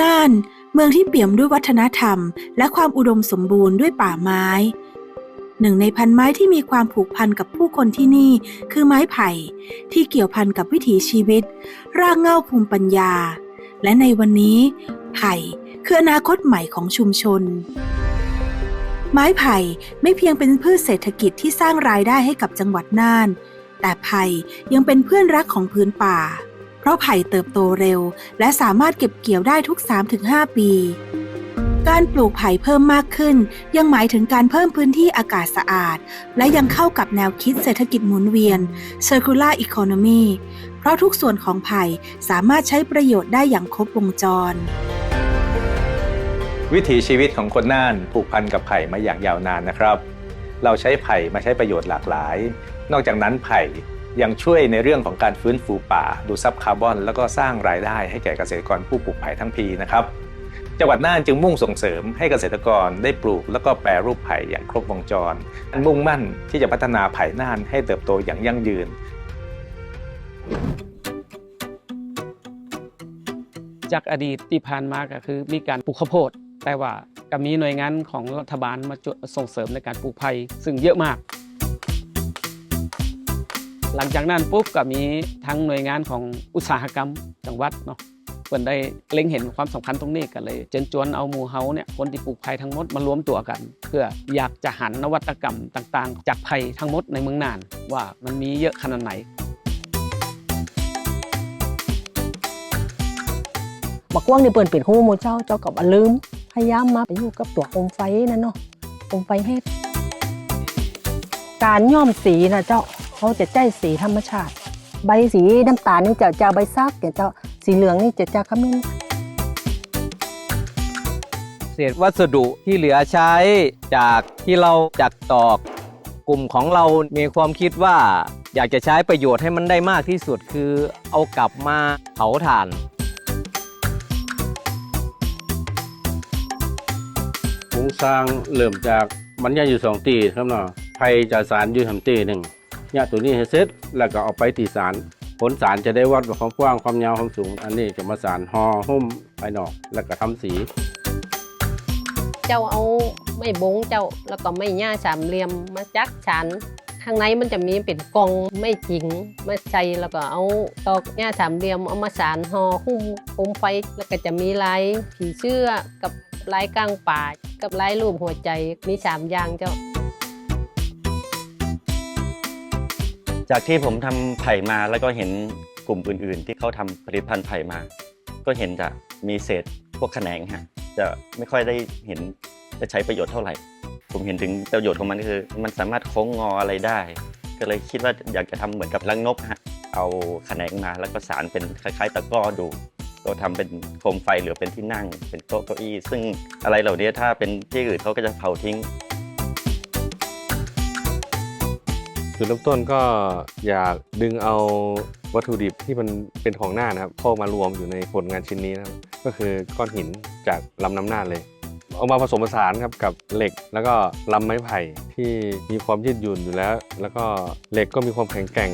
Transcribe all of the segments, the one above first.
น่านเมืองที่เปี่ยมด้วยวัฒนธรรม และความอุดมสมบูรณ์ด้วยป่าไม้ หนึ่งในพันไม้ที่มีความผูกพันกับผู้คนที่นี่คือไม้ไผ่ ที่เกี่ยวพันกับวิถีชีวิต รากเหง้าภูมิปัญญา และในวันนี้ ไผ่คืออนาคตใหม่ของชุมชน ไม้ไผ่ไม่เพียงเป็นพืชเศรษฐกิจที่สร้างรายได้ให้กับจังหวัดน่าน แต่ไผ่ยังเป็นเพื่อนรักของพื้นป่า ราะไผ่เติบโตเร็ว และสามารถเก็บเกี่ยวได้ทุก 3-5 ปี การปลูกไผ่เพิ่มมากขึ้น ยังหมายถึงการเพิ่มพื้นที่อากาศสะอาด และยังเข้ากับแนวคิดเศรษฐกิจหมุนเวียน Circular Economy เพราะทุกส่วนของไผ่สามารถใช้ประโยชน์ได้อย่างครบวงจรวิถีชีวิตของคนน่านผูกพันกับไผ่มาอย่างยาวนานนะครับ เราใช้ไผ่มาใช้ประโยชน์หลากหลาย นอกจากนั้นไผ่ ยังช่วยในเรื่องของการฟื้นฟูป่า ดูดซับคาร์บอน แล้วก็สร้างรายได้ให้แก่เกษตรกรผู้ปลูกไผ่ทั้งปีนะครับจังหวัดน่านจึงมุ่งส่งเสริมให้เกษตรกรได้ปลูก แล้วก็แปรรูปไผ่อย่างครบวงจรมุ่งมั่นที่จะพัฒนาไผ่น่านให้เติบโตอย่างยั่งยืน จากอดีตที่ผ่านมาก็คือมีการปลูกข้าวโพดแต่ว่าก็มีหน่วยงานของรัฐบาลมาส่งเสริมในการปลูกไผ่ซึ่งเยอะมาก หลังจากนั้นปุ๊บก็มีทั้งหน่วยงานของอุตสาหกรรมจังหวัดเนาะเพิ่นได้เล็งเห็นความสำคัญตรงนี้ก็เลยเชิญชวนเอาหมู่เฮาเนี่ยคนที่ปลูกไผ่ทั้งหมดมารวมตัวกัน เพื่ออยากจะหันนวัตกรรมต่างๆ จากไผ่ทั้งหมดในเมืองน่าน ว่ามันมีเยอะขนาดไหนบักว่างนี่เปิ่นเป็นฮู้หมู่เจ้าเจ้ากับอลืมพยายามมาไปอยู่กับตัวโคมไฟนั่นเนาะโคมไฟเฮ็ดการย้อมสีนะเจ้า เขาจะใจสีธรรมชาติ ใบสีน้ำตาลนี่จะจะใบซักเจ้าสีเหลืองนี่จะจะขมิ้นเศษวัสดุที่เหลือใช้จากที่เราจัดตอก กลุ่มของเรามีความคิดว่า อยากจะใช้ประโยชน์ให้มันได้มากที่สุดคือเอากลับมาเผาถ่านโครงสร้างเริ่มจากมันยาอยู่สองตีครับเนาะไผ่จะสารอยู่ทำตีหนึ่ง เนี่ยตัวนี้ให้เสร็จแล้วก็เอาไปตีสารผลสารจะได้วัดว่าความกว้างความยาวความสูง อันนี้จะมาสารห่อหุ้มภายนอกแล้วก็ทำสี เจ้าเอาไม่บงเจ้าแล้วก็ไม่หญ้าสามเหลี่ยมมาจักฉันข้างในมันจะมีเป็นกองไม่จริงมาใส่แล้วก็เอาตอกหญ้าสามเหลี่ยมเอามาสารห่อหุ้มโคมไฟแล้วก็จะมีลายผีเสื้อกับลายกลางป่ากับลายรูปหัวใจมีสามอย่างเจ้า จากที่ผมทำไผ่มาแล้วก็เห็นกลุ่มอื่น ๆ ที่เขาทำผลิตภัณฑ์ไผ่มา ก็เห็นจะมีเศษพวกแขนงฮะจะไม่ค่อยได้เห็นจะใช้ประโยชน์เท่าไหร่ ผมเห็นถึงประโยชน์ของมันก็คือ มันสามารถโค้งงออะไรได้ ก็เลยคิดว่าอยากจะทำเหมือนกับลังนกฮะเอาแขนงมาแล้วก็สารเป็นคล้ายๆ ตะกร้อดูก็ทำเป็นโคมไฟหรือเป็นที่นั่ง เป็นโต๊ะเก้าอี้ ซึ่งอะไรเหล่านี้ถ้าเป็นที่อื่นเขาก็จะเผาทิ้ง จุดเริ่มต้นก็อยากดึงเอาวัตถุดิบที่มันเป็นของหน้านะครับเข้ามารวมอยู่ในผลงานชิ้นนี้นะครับก็คือก้อนหินจากลำน้ำหน้าเลย เอามาผสมผสานครับกับเหล็กแล้วก็ลำไม้ไผ่ที่มีความยืดหยุ่นอยู่แล้ว แล้วก็เหล็กก็มีความแข็งแกร่ง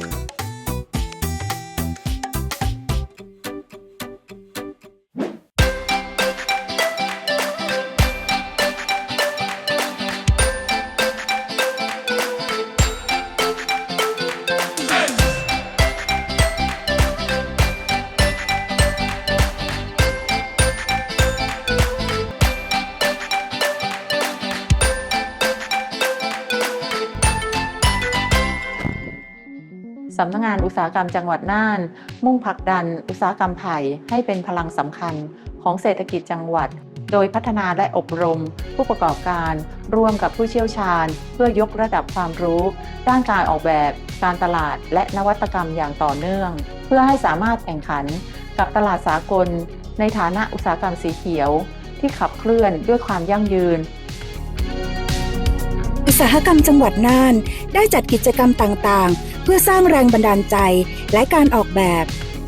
สำนักงานอุตสาหกรรมจังหวัดน่าน มุ่งผลักดันอุตสาหกรรมไผ่ให้เป็นพลังสำคัญของเศรษฐกิจจังหวัด โดยพัฒนาและอบรม ผู้ประกอบการร่วมกับผู้เชี่ยวชาญ เพื่อยกระดับความรู้ ด้านการออกแบบ การตลาด และนวัตกรรมอย่างต่อเนื่อง เพื่อให้สามารถแข่งขันกับตลาดสากล ในฐานะอุตสาหกรรมสีเขียว ที่ขับเคลื่อนด้วยความยั่งยืนอุตสาหกรรมจังหวัดน่านได้จัดกิจกรรมต่างๆ เพื่อสร้างแรงบันดาลใจและการออกแบบ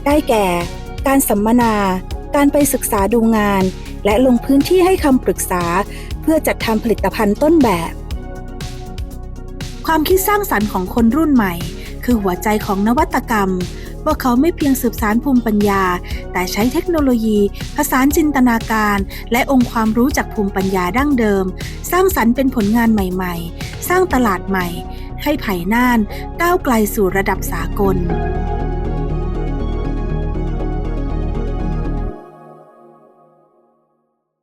ได้แก่ การสัมมนา การไปศึกษาดูงาน และลงพื้นที่ให้คำปรึกษา เพื่อจัดทำผลิตภัณฑ์ต้นแบบ ความคิดสร้างสรรค์ของคนรุ่นใหม่ คือหัวใจของนวัตกรรมว่าเขาไม่เพียงสืบสารภูมิปัญญา แต่ใช้เทคโนโลยี ผสานจินตนาการ และองค์ความรู้จากภูมิปัญญาดั้งเดิม สร้างสรรค์เป็นผลงานใหม่ ๆ สร้างตลาดใหม่ ให้ไผ่น่านก้าวไกลสู่ระดับสากล